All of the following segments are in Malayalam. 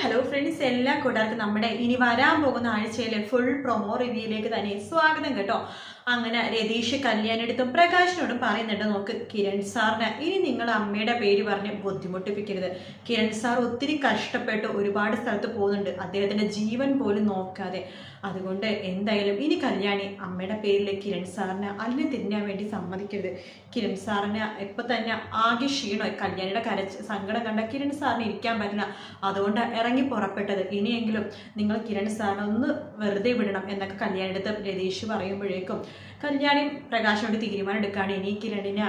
ഹലോ ഫ്രണ്ട്സ് എല്ലാ കൂട്ടുകാർക്കും നമ്മുടെ ഇനി വരാൻ പോകുന്ന ആഴ്ചയിലെ ഫുൾ പ്രൊമോ റിവ്യൂയിലേക്ക് തന്നെ സ്വാഗതം കേട്ടോ. അങ്ങനെ രതീഷ് കല്യാണെടുത്തും പ്രകാശിനോടും പറയുന്നുണ്ട് നോക്ക് കിരൺ സാറിന് ഇനി നിങ്ങൾ അമ്മയുടെ പേര് പറഞ്ഞ് ബുദ്ധിമുട്ടിപ്പിക്കരുത്. കിരൺ സാർ ഒത്തിരി കഷ്ടപ്പെട്ട് ഒരുപാട് സ്ഥലത്ത് പോകുന്നുണ്ട്. അദ്ദേഹത്തിന്റെ ജീവൻ പോലും നോക്കാതെ. അതുകൊണ്ട് എന്തായാലും ഇനി കല്യാണി അമ്മയുടെ പേരിൽ കിരൺ സാറിന് അല്ലെ തിരിഞ്ഞാൻ വേണ്ടി സമ്മതിക്കരുത്. കിരൺ സാറിന് ഇപ്പൊ തന്നെ ആകെ ക്ഷീണമായി. കല്യാണിയുടെ കരച്ച് സങ്കടം കണ്ട കിരൺ സാറിന് ഇരിക്കാൻ പറ്റില്ല. അതുകൊണ്ട് ഇറങ്ങി പുറപ്പെട്ടത്. ഇനിയെങ്കിലും നിങ്ങൾ കിരൺ സാറിനെ ഒന്ന് വെറുതെ വിടണം എന്നൊക്കെ കല്യാണിയുടെ രതീഷ് പറയുമ്പോഴേക്കും കല്യാണി പ്രകാശനോട് തീരുമാനം എടുക്കുകയാണ് ഇനി കിരണിനെ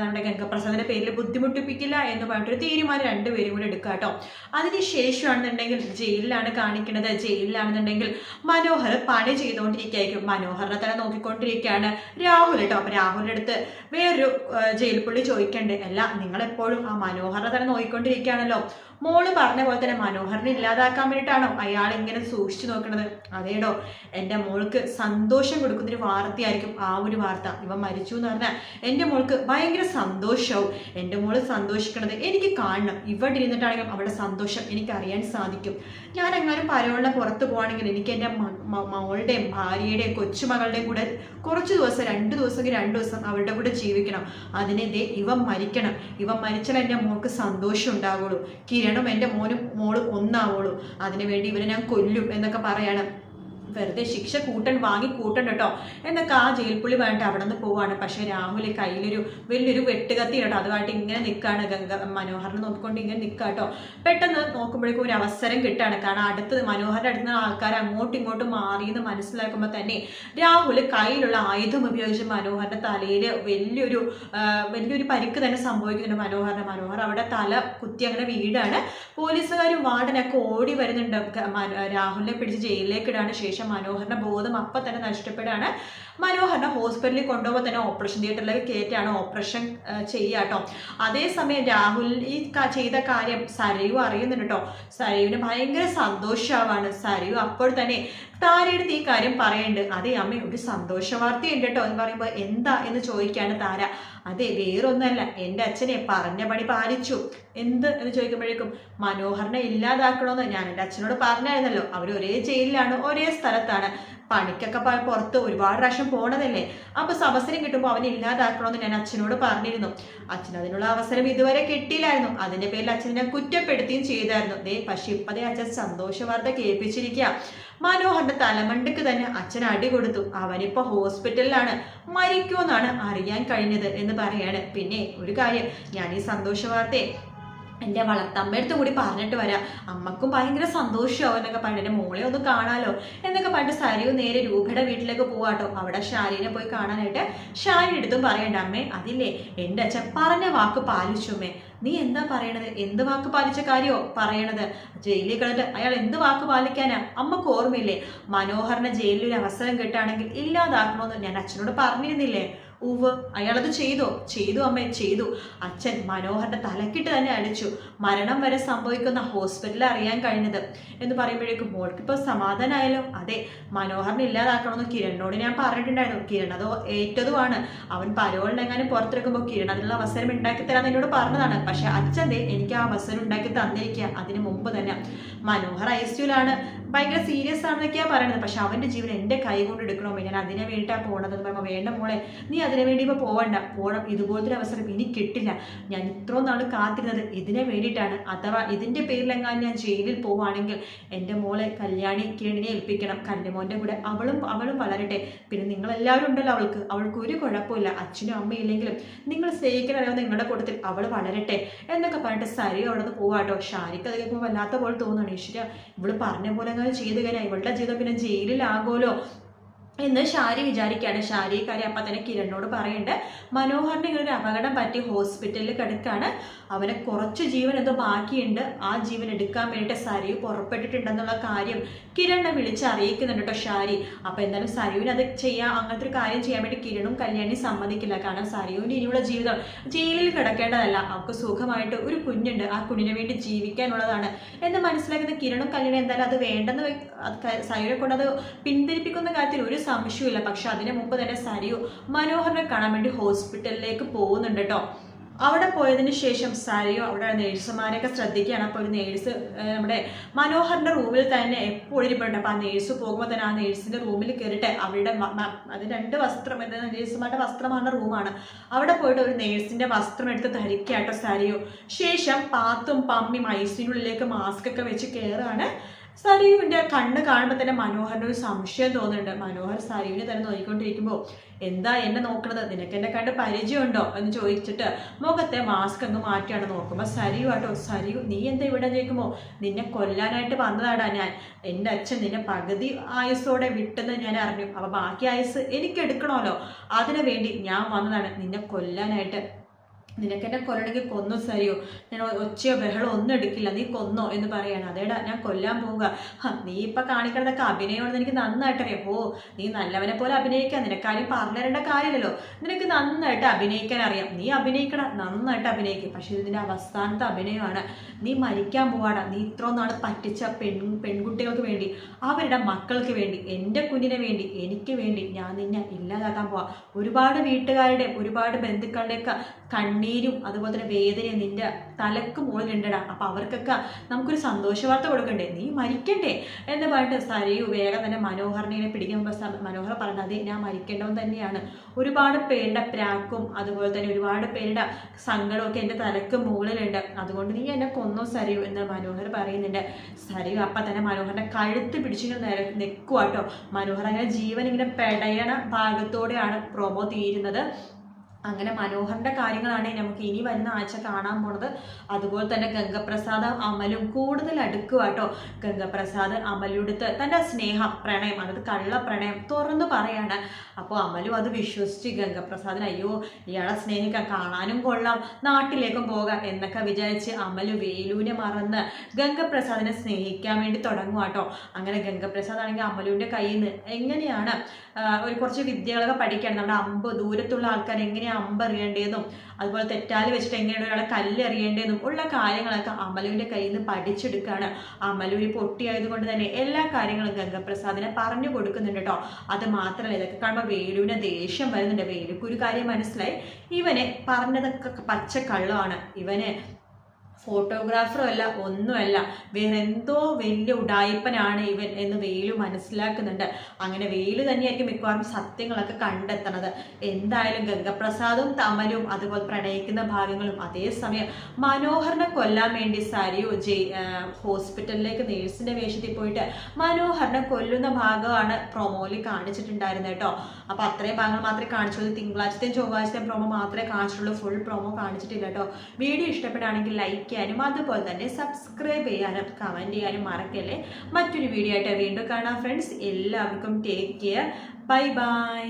നമ്മുടെ ഗംഗപ്രസാദിന്റെ പേരിൽ ബുദ്ധിമുട്ടിപ്പിക്കില്ല എന്ന് പറഞ്ഞിട്ടൊരു തീരുമാനം രണ്ടുപേരും കൂടി എടുക്കുക കേട്ടോ അതിന് ശേഷമാണെന്നുണ്ടെങ്കിൽ ജയിലിലാണ് കാണിക്കുന്നത്. ജയിലിലാണെന്നുണ്ടെങ്കിൽ മനോഹർ പണി ചെയ്തുകൊണ്ടിരിക്കുകയായിരിക്കും. മനോഹറിനെ തന്നെ നോക്കിക്കൊണ്ടിരിക്കുകയാണ് രാഹുൽ കേട്ടോ അപ്പൊ രാഹുലിന്റെ അടുത്ത് വേറൊരു ജയിൽ പുള്ളി ചോദിക്കേണ്ടത് അല്ല നിങ്ങളെപ്പോഴും ആ മനോഹറിനെ തന്നെ നോക്കിക്കൊണ്ടിരിക്കുകയാണല്ലോ. മോൾ പറഞ്ഞ പോലെ തന്നെ മനോഹറിനെ ഇല്ലാതാക്കാൻ വേണ്ടിയിട്ടാണോ അയാൾ ഇങ്ങനെ സൂക്ഷിച്ചു നോക്കണത്? അതേടോ എന്റെ മോൾക്ക് സന്തോഷം കൊടുക്കുന്നൊരു വാർത്തയായിരിക്കും ആ ഒരു വാർത്ത. ഇവ മരിച്ചു എന്ന് പറഞ്ഞാൽ എന്റെ മോൾക്ക് ഭയങ്കര സന്തോഷവും എന്റെ മോൾ സന്തോഷിക്കണത് എനിക്ക് കാണണം. ഇവിടെ ഇരുന്നിട്ടാണെങ്കിലും അവളുടെ സന്തോഷം എനിക്ക് അറിയാൻ സാധിക്കും. ഞാൻ എങ്ങാനും പരവളിനെ പുറത്ത് പോവാണെങ്കിൽ എനിക്ക് എന്റെ മോളുടെയും ഭാര്യയുടെയും കൊച്ചുമകളുടെയും കൂടെ കുറച്ച് ദിവസം രണ്ട് ദിവസം രണ്ട് ദിവസം അവരുടെ കൂടെ ജീവിക്കണം. അതിനെ ദേ ഇവ മരിക്കണം. ഇവ മരിച്ചാൽ എന്റെ മോൾക്ക് സന്തോഷം ഉണ്ടാവുള്ളൂ. കിരണും എന്റെ മോനും മോളും ഒന്നാവുള്ളൂ അതിനുവേണ്ടി ഇവരെ ഞാൻ കൊല്ലും എന്നൊക്കെ പറയണം. വെറുതെ ശിക്ഷ കൂട്ടൻ വാങ്ങി കൂട്ടണ്ട കേട്ടോ എന്നൊക്കെ ആ ജയിൽ പുള്ളി അവിടെ നിന്ന് പോവാണ്. പക്ഷെ രാഹുൽ കയ്യിലൊരു വലിയൊരു വെട്ടുകത്തി കേട്ടോ അതുമായിട്ട് ഇങ്ങനെ നിൽക്കുകയാണ് ഗംഗ മനോഹറിനെ നോക്കിക്കൊണ്ട് ഇങ്ങനെ നിൽക്കുക കേട്ടോ പെട്ടെന്ന് നോക്കുമ്പോഴേക്കും ഒരു അവസരം കിട്ടുകയാണ് കാരണം അടുത്ത് മനോഹറിന്റെ അടുത്ത് ആൾക്കാർ അങ്ങോട്ടും ഇങ്ങോട്ടും മാറിയെന്ന് മനസ്സിലാക്കുമ്പോൾ തന്നെ രാഹുൽ കയ്യിലുള്ള ആയുധം ഉപയോഗിച്ച് മനോഹറിന്റെ തലയിൽ വലിയൊരു വലിയൊരു പരിക്ക് തന്നെ സംഭവിക്കുന്നുണ്ട് മനോഹറിന് മനോഹർ അവിടെ തല കുത്തി അങ്ങനെ വീടാണ് പോലീസുകാരും വാർഡനൊക്കെ ഓടി വരുന്നുണ്ട്. രാഹുലിനെ പിടിച്ച് ജയിലിലേക്ക് ഇടാണ്. ശേഷം മനോഹറിന്റെ ബോധം അപ്പം തന്നെ നഷ്ടപ്പെടുകയാണ്. മനോഹറിനെ ഹോസ്പിറ്റലിൽ കൊണ്ടുപോകുമ്പോൾ തന്നെ ഓപ്പറേഷൻ തിയേറ്ററിലേക്ക് കയറ്റാണ് ഓപ്പറേഷൻ ചെയ്യുക കേട്ടോ. അതേസമയം രാഹുൽ ഈ ചെയ്ത കാര്യം സരയു അറിയുന്നുണ്ട് കേട്ടോ. സരയുവിന് ഭയങ്കര സന്തോഷമാവാണ് സരയു അപ്പോൾ തന്നെ താരയെടുത്ത് ഈ കാര്യം പറയുന്നുണ്ട്. അതേ അമ്മ ഒരു സന്തോഷ വാർത്തയുണ്ട് കേട്ടോ. എന്ന് പറയുമ്പോൾ എന്താ? എന്ന് ചോദിക്കാണ് താര. അതെ വേറൊന്നല്ല എന്റെ അച്ഛനെ പറഞ്ഞ പണി പാലിച്ചു. എന്ത് എന്ന് ചോദിക്കുമ്പോഴേക്കും മനോഹറിനെ ഇല്ലാതാക്കണമെന്ന് ഞാൻ എന്റെ അച്ഛനോട് പറഞ്ഞായിരുന്നല്ലോ. അവർ ഒരേ ജയിലിലാണ് ഒരേ സ്ഥലത്താണ്. പണിക്കൊക്കെ പുറത്ത് ഒരുപാട് പ്രാവശ്യം പോണതല്ലേ? അപ്പോൾ അവസരം കിട്ടുമ്പോൾ അവനെ ഇല്ലാതാക്കണമെന്ന് ഞാൻ അച്ഛനോട് പറഞ്ഞിരുന്നു. അച്ഛൻ അതിനുള്ള അവസരം ഇതുവരെ കിട്ടിയില്ലായിരുന്നു. അതിന്റെ പേരിൽ അച്ഛനെ കുറ്റപ്പെടുത്തുകയും ചെയ്തായിരുന്നു. ദേ പക്ഷെ ഇപ്പതേ അച്ഛൻ സന്തോഷവാർത്ത കേൾപ്പിച്ചിരിക്കുക മനോഹറിന്റെ തലമണ്ടക്ക് തന്നെ അച്ഛൻ അടി കൊടുത്തു. അവനിപ്പോ ഹോസ്പിറ്റലിലാണ്. മരിക്കുമെന്നാണ് അറിയാൻ കഴിഞ്ഞത് എന്ന് പറയാണ്. പിന്നെ ഒരു കാര്യം ഞാൻ ഈ സന്തോഷ വാർത്തയെ എന്റെ വളർത്തമ്മയടുത്ത് കൂടി പറഞ്ഞിട്ട് വരാം. അമ്മക്കും ഭയങ്കര സന്തോഷമാവും എന്നൊക്കെ പറഞ്ഞിട്ട് എന്റെ മോളെ ഒന്ന് കാണാലോ എന്നൊക്കെ പറഞ്ഞിട്ട് സരിയു നേരെ രൂപയുടെ വീട്ടിലേക്ക് പോവാട്ടോ അവിടെ ഷാരിനെ പോയി കാണാനായിട്ട് ഷാരി എടുത്തും പറയണ്ട അമ്മേ അതില്ലേ എന്റെ അച്ഛൻ പറഞ്ഞ വാക്ക് പാലിച്ചു അമ്മേ. നീ എന്താ പറയണത്? എന്ത് വാക്ക് പാലിച്ച കാര്യോ പറയണത്? ജയിലിൽ കിടന്നിട്ട് അയാൾ എന്ത് വാക്ക് പാലിക്കാനാ? അമ്മയ്ക്ക് ഓർമ്മയില്ലേ? മനോഹറിനെ ജയിലിൽ ഒരു അവസരം കിട്ടുകയാണെങ്കിൽ ഇല്ലാതാക്കണമെന്ന് ഞാൻ അച്ഛനോട് പറഞ്ഞിരുന്നില്ലേ? ഉവ് അയാളത് ചെയ്തോ? ചെയ്തു അമ്മേ ചെയ്തു. അച്ഛൻ മനോഹറിന്റെ തലക്കിട്ട് തന്നെ അടിച്ചു. മരണം വരെ സംഭവിക്കുന്ന ഹോസ്പിറ്റലിൽ അറിയാൻ കഴിഞ്ഞത്. എന്ന് പറയുമ്പോഴേക്കും മോൾക്ക് ഇപ്പൊ സമാധാനമായാലോ അതെ മനോഹറിനെ ഇല്ലാതാക്കണമെന്ന് കിരണിനോട് ഞാൻ പറഞ്ഞിട്ടുണ്ടായിരുന്നു. കിരൺ അതോ ഏറ്റതുമാണ്. അവൻ പരോളിനെങ്ങാനും പുറത്തിറക്കുമ്പോൾ കിരൺ അതിനുള്ള അവസരം ഉണ്ടാക്കി തരാൻ എന്നോട് പറഞ്ഞതാണ്. പക്ഷെ അച്ഛൻ ദേ എനിക്ക് ആ അവസരം ഉണ്ടാക്കി തന്നിരിക്കുക അതിന് മുമ്പ് തന്നെ. മനോഹർ ഐ സിയുലാണ് ഭയങ്കര സീരിയസ് ആണെന്നൊക്കെയാണ് പറയുന്നത്. പക്ഷെ അവന്റെ ജീവൻ എന്റെ കൈ കൊണ്ട് എടുക്കണമോ ഞാൻ അതിനെ വേണ്ടിയിട്ടാണ് പോകണതെന്ന് പറയുമ്പോൾ വേണ്ട മോളെ നീ അതിനു വേണ്ടി ഇപ്പോൾ പോവണ്ട. പോകണം ഇതുപോലത്തെ ഒരു അവസരം ഇനി കിട്ടില്ല. ഞാൻ ഇത്രയും നാൾ കാത്തിരുന്നത് ഇതിനെ വേണ്ടിയിട്ടാണ്. അഥവാ ഇതിന്റെ പേരിലെങ്ങാനും ഞാൻ ജയിലിൽ പോവുകയാണെങ്കിൽ എന്റെ മോളെ കല്യാണി കിരണിനെ ഏൽപ്പിക്കണം. കല്യമോന്റെ കൂടെ അവളും അവളും വളരട്ടെ. പിന്നെ നിങ്ങളെല്ലാവരും ഉണ്ടല്ലോ അവൾക്ക്. അവൾക്ക് ഒരു കുഴപ്പമില്ല അച്ഛനും അമ്മയും ഇല്ലെങ്കിലും നിങ്ങൾ സ്നേഹിക്കാൻ അറിയാവുന്ന നിങ്ങളുടെ കൂട്ടത്തിൽ. അവൾ വളരട്ടെ എന്നൊക്കെ പറഞ്ഞിട്ട് സരി അവിടെ നിന്ന് പോവാട്ടോ ഷാരിക്ക് അത് കേൾക്കുമ്പോൾ വല്ലാത്ത പോലെ തോന്നുകയാണ്. ഈശ്വര ഇവൾ പറഞ്ഞ പോലെ അങ്ങനെ ചെയ്ത് കഴിഞ്ഞാൽ ഇവളുടെ ജീവിതം പിന്നെ ജയിലിലാകുമല്ലോ. എന്ന് ഷാരി വിചാരിക്കുകയാണ്. ഷാരി കാര്യം അപ്പം തന്നെ കിരണിനോട് പറയുന്നുണ്ട് മനോഹറിന് ഇങ്ങനെ ഒരു അപകടം പറ്റി ഹോസ്പിറ്റലിൽ കിടക്കുകയാണ് അവന് കുറച്ച് ജീവൻ എന്തോ ബാക്കിയുണ്ട്. ആ ജീവൻ എടുക്കാൻ വേണ്ടിയിട്ട് സരി പുറപ്പെട്ടിട്ടുണ്ടെന്നുള്ള കാര്യം കിരണിനെ വിളിച്ച് അറിയിക്കുന്നുണ്ട് കേട്ടോ ഷാരി. അപ്പം എന്തായാലും സരിയുവിന് അത് ചെയ്യാൻ അങ്ങനത്തെ ഒരു കാര്യം ചെയ്യാൻ വേണ്ടി കിരണും കല്യാണി സമ്മതിക്കില്ല. കാരണം സരിയുവിന്റെ ഇനിയുള്ള ജീവിതം ജയിലിൽ കിടക്കേണ്ടതല്ല. അവൾക്ക് സുഖമായിട്ട് ഒരു കുഞ്ഞുണ്ട്. ആ കുഞ്ഞിന് വേണ്ടി ജീവിക്കാനുള്ളതാണ്. എന്ന് മനസ്സിലാക്കുന്ന കിരണും കല്യാണി എന്തായാലും അത് വേണ്ടെന്ന് വെ- അത് ക- സരിയെ കൊണ്ട് അത് പിന്തിരിപ്പിക്കുന്ന കാര്യത്തിൽ ഒരു സംശയമില്ല പക്ഷെ അതിനു മുമ്പ് തന്നെ സരിയു മനോഹറിനെ കാണാൻ വേണ്ടി ഹോസ്പിറ്റലിലേക്ക് പോകുന്നുണ്ട് കേട്ടോ. അവിടെ പോയതിന് ശേഷം സരിയു അവിടെ നേഴ്സുമാരെയൊക്കെ ശ്രദ്ധിക്കുകയാണ്. അപ്പോൾ ഒരു നേഴ്സ് നമ്മുടെ മനോഹറിന്റെ റൂമിൽ തന്നെ എപ്പോഴും ഇരിപ്പുണ്ട്. അപ്പോൾ ആ നേഴ്സ് പോകുമ്പോൾ തന്നെ ആ നേഴ്സിന്റെ റൂമിൽ കയറിയിട്ട് അവരുടെ അത് രണ്ട് വസ്ത്രം നേഴ്സുമാരുടെ വസ്ത്രമാണ് റൂമാണ്. അവിടെ പോയിട്ട് ഒരു നേഴ്സിന്റെ വസ്ത്രം എടുത്ത് ധരിക്കാട്ടോ സരിയു. ശേഷം പാത്തും പമ്മിയും ഐസിനുള്ളിലേക്ക് മാസ്ക് ഒക്കെ വെച്ച് കയറാണ് സരയുവിന്റെ കണ്ണ് കാണുമ്പോൾ തന്നെ മനോഹറിന് ഒരു സംശയം തോന്നുന്നുണ്ട്. മനോഹർ സരയുവിനെ തന്നെ നോക്കിക്കൊണ്ടിരിക്കുമ്പോൾ എന്താ എന്നെ നോക്കണത്? നിനക്ക് എന്നെ കണ്ട് പരിചയമുണ്ടോ? എന്ന് ചോദിച്ചിട്ട് മുഖത്തെ മാസ്ക് അങ്ങ് മാറ്റിയാണ് നോക്കുമ്പോൾ സരിയു ആട്ടോ സരിയു നീ എന്താ ഇവിടെ ചോദിക്കുമ്പോൾ നിന്നെ കൊല്ലാനായിട്ട് വന്നതാടാ ഞാൻ. എന്റെ അച്ഛൻ നിന്നെ പകുതി ആയുസ്സോടെ വിട്ടെന്ന് ഞാൻ അറിഞ്ഞു. അപ്പോൾ ബാക്കി ആയുസ് എനിക്ക് എടുക്കണമല്ലോ. അതിനു വേണ്ടി ഞാൻ വന്നതാണ്. നിന്നെ കൊല്ലാനായിട്ട്. നിനക്കെന്നെ കൊല്ലണമെങ്കിൽ കൊന്നു സരിയോ. ഞാൻ ഒച്ചയോ ബഹളോ ഒന്നും എടുക്കില്ല. നീ കൊന്നോ എന്ന് പറയാണ്. അതേടാ ഞാൻ കൊല്ലാൻ പോവുക. നീ ഇപ്പൊ കാണിക്കണതൊക്കെ അഭിനയമാണെന്ന് എനിക്ക് നന്നായിട്ടറിയാം. ഓ നീ നല്ലവനെ പോലെ അഭിനയിക്കാൻ നിനക്കാരും പറഞ്ഞു തരേണ്ട കാര്യമില്ലല്ലോ. നിനക്ക് നന്നായിട്ട് അഭിനയിക്കാൻ അറിയാം. നീ അഭിനയിക്കണം നന്നായിട്ട് അഭിനയിക്കും. പക്ഷെ ഇതിന്റെ അവസാനത്തെ അഭിനയമാണ്. നീ മരിക്കാൻ പോവാടാ. നീ ഇത്ര നാൾ പറ്റിച്ച പെൺ പെൺകുട്ടികൾക്ക് വേണ്ടി അവരുടെ മക്കൾക്ക് വേണ്ടി എന്റെ കുഞ്ഞിനെ വേണ്ടി എനിക്ക് വേണ്ടി ഞാൻ നിന്നെ ഇല്ലാതാക്കാൻ പോവാ. ഒരുപാട് വീട്ടുകാരുടെ ഒരുപാട് ബന്ധുക്കളുടെയൊക്കെ കണ്ണീരും അതുപോലെ തന്നെ വേദനയും നിന്റെ തലക്ക് മുകളിലുണ്ടടാ അപ്പൊ അവർക്കൊക്കെ നമുക്കൊരു സന്തോഷ വാർത്ത കൊടുക്കണ്ടേ? നീ മരിക്കണ്ടേ? എന്ന് പറഞ്ഞിട്ട് സരയു വേഗം തന്നെ മനോഹരനെ പിടിക്കുമ്പോൾ മനോഹർ പറഞ്ഞത് അതെ ഞാൻ മരിക്കേണ്ടവൻ തന്നെയാണ്. ഒരുപാട് പേരുടെ പ്രാക്കും അതുപോലെ തന്നെ ഒരുപാട് പേരുടെ സങ്കടമൊക്കെ എന്റെ തലക്ക് മുകളിലുണ്ട് അതുകൊണ്ട് നീ എന്നെ കൊന്നോ സരയു എന്ന് മനോഹർ പറയുന്നുണ്ട്. സരയു അപ്പം തന്നെ മനോഹറിന്റെ കഴുത്ത് പിടിച്ചിട്ട് നിര നിൽക്കുവാട്ടോ മനോഹർ അങ്ങനെ ജീവൻ ഇങ്ങനെ പെടയണ ഭാഗത്തോടെയാണ് പ്രൊമോ തീരുന്നത്. അങ്ങനെ മനോഹറിന്റെ കാര്യങ്ങളാണ് നമുക്ക് ഇനി വരുന്ന ആഴ്ച കാണാൻ പോണത്. അതുപോലെ തന്നെ ഗംഗപ്രസാദ് അമലും കൂടുതൽ അടുക്കുക കേട്ടോ ഗംഗപ്രസാദ് അമലെടുത്ത് തന്റെ സ്നേഹം പ്രണയം അതായത് കള്ള പ്രണയം തുറന്നു പറയാണ്. അപ്പോൾ അമലും അത് വിശ്വസിച്ച് ഗംഗപ്രസാദിന് അയ്യോ ഇയാളെ സ്നേഹിക്കാൻ കാണാനും കൊള്ളാം നാട്ടിലേക്കും പോകാം എന്നൊക്കെ വിചാരിച്ച് അമലു വേലുവിനെ മറന്ന് ഗംഗപ്രസാദിനെ സ്നേഹിക്കാൻ വേണ്ടി തുടങ്ങുക കേട്ടോ അങ്ങനെ ഗംഗപ്രസാദ് ആണെങ്കിൽ അമലുവിന്റെ കയ്യിൽ നിന്ന് എങ്ങനെയാണ് ഒരു കുറച്ച് വിദ്യകളൊക്കെ പഠിക്കണം. നമ്മുടെ അമ്പ് ദൂരത്തുള്ള ആൾക്കാർ എങ്ങനെയാണ് അമ്പ് എറിയേണ്ടതെന്നും അതുപോലെ തെറ്റാൽ വെച്ചിട്ട് എങ്ങനെയാണ് ഒരാളെ കല്ല് എറിയേണ്ടതെന്നും ഉള്ള കാര്യങ്ങളൊക്കെ അമലുവിന്റെ കയ്യിൽ നിന്ന് പഠിച്ചെടുക്കുകയാണ് അമലുവിന് പൊട്ടിയായതുകൊണ്ട് തന്നെ എല്ലാ കാര്യങ്ങളും ഗംഗപ്രസാദിനെ പറഞ്ഞു കൊടുക്കുന്നുണ്ട് കേട്ടോ. അത് മാത്രമല്ല ഇതൊക്കെ കാണുമ്പോൾ വേലുവിനെ ദേഷ്യം വരുന്നുണ്ട്. വേലുക്ക് ഒരു കാര്യം മനസ്സിലായി. ഇവനെ പറഞ്ഞതൊക്കെ പച്ച കള്ളമാണ് ഇവന് ഫോട്ടോഗ്രാഫറും അല്ല ഒന്നുമല്ല. വേറെ എന്തോ വലിയ ഉടായിപ്പനാണ് ഇവൻ എന്ന് വെയിലു മനസ്സിലാക്കുന്നുണ്ട്. അങ്ങനെ വെയിലു തന്നെയായിരിക്കും മിക്കവാറും സത്യങ്ങളൊക്കെ കണ്ടെത്തണത് എന്തായാലും ഗംഗപ്രസാദും തമലും അതുപോലെ പ്രണയിക്കുന്ന ഭാഗങ്ങളും അതേസമയം മനോഹറിനെ കൊല്ലാൻ വേണ്ടി സരിയു ജയ് ഹോസ്പിറ്റലിലേക്ക് നേഴ്സിന്റെ വേഷത്തിൽ പോയിട്ട് മനോഹറിനെ കൊല്ലുന്ന ഭാഗമാണ് പ്രൊമോയിൽ കാണിച്ചിട്ടുണ്ടായിരുന്നത് കേട്ടോ. അപ്പൊ അത്രയും ഭാഗങ്ങൾ മാത്രമേ കാണിച്ചുള്ളൂ. തിങ്കളാഴ്ചത്തെയും ചൊവ്വാഴ്ചത്തെയും പ്രൊമോ മാത്രമേ കാണിച്ചിട്ടുള്ളൂ ഫുൾ പ്രൊമോ കാണിച്ചിട്ടില്ല കേട്ടോ. വീഡിയോ ഇഷ്ടപ്പെടുകയാണെങ്കിൽ ലൈക്ക് ചെയ്യാനും അതുപോലെ തന്നെ സബ്സ്ക്രൈബ് ചെയ്യാനും കമന്റ് ചെയ്യാനും മറക്കല്ലേ? മറ്റൊരു വീഡിയോ ആയിട്ട് വീണ്ടും കാണാം ഫ്രണ്ട്സ് എല്ലാവർക്കും ടേക്ക് കെയർ ബൈ ബൈ